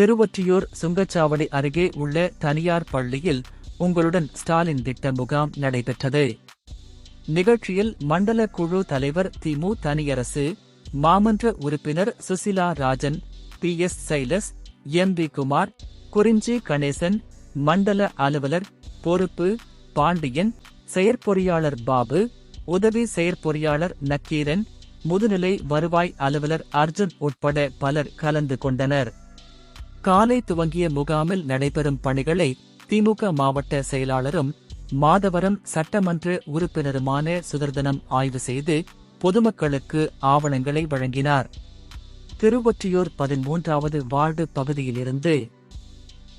திருவொற்றியூர் சுங்கச்சாவடி அருகே உள்ள தனியார் பள்ளியில் உங்களுடன் ஸ்டாலின் திட்ட முகாம் நடைபெற்றது. நிகழ்ச்சியில் மண்டல குழு தலைவர் திமு தனியரசு மாமன்ற உறுப்பினர் Susila Rajan P S Silas M P Kumar Kurinji Ganesan மண்டல அலுவலர் பொறுப்பு பாண்டியன் செயற்பொறியாளர் பாபு உதவி செயற்பொறியாளர் நக்கீரன் முதுநிலை வருவாய் அலுவலர் அர்ஜுன் உட்பட பலர் கலந்து கொண்டனர். காலை துவங்கிய முகாமில் நடைபெறும் பணிகளை திமுக மாவட்ட செயலாளரும் மாதவரம் சட்டமன்ற உறுப்பினருமான சுதர்தனம் ஆய்வு செய்து பொதுமக்களுக்கு ஆவணங்களை வழங்கினார். திருவொற்றியூர் பதிமூன்றாவது வார்டு பகுதியிலிருந்து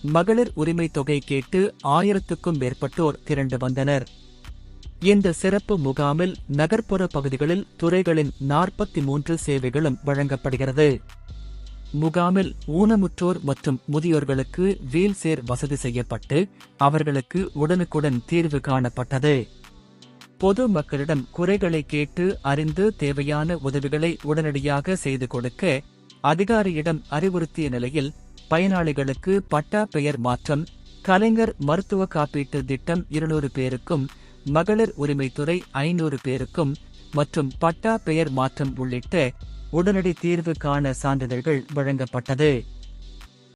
மகளிர் உரிமை தொகை கேட்டு ஆயிரத்துக்கும் மேற்பட்டோர் திரண்டு வந்தனர். இந்த சிறப்பு முகாமில் நகர்ப்புற பகுதிகளில் துறைகளின் நாற்பத்தி மூன்று சேவைகளும் வழங்கப்படுகிறது. முகாமில் ஊனமுற்றோர் மற்றும் முதியோர்களுக்கு வீல்சேர் வசதி செய்யப்பட்டு அவர்களுக்கு உடனுக்குடன் தீர்வு காணப்பட்டது. பொது மக்களிடம் குறைகளை கேட்டு அறிந்து தேவையான உதவிகளை உடனடியாக செய்து கொடுக்க அதிகாரியிடம் அறிவுறுத்திய நிலையில் பயனாளிகளுக்கு பட்டா பெயர் மாற்றம் கலைஞர் மருத்துவ காப்பீட்டு திட்டம் இருநூறு பேருக்கும் மகளிர் உரிமைத்துறை ஐநூறு பேருக்கும் மற்றும் பட்டா பெயர் மாற்றம் உள்ளிட்ட உடனடி தீர்வு காண சான்றிதழ்கள் வழங்கப்பட்டது.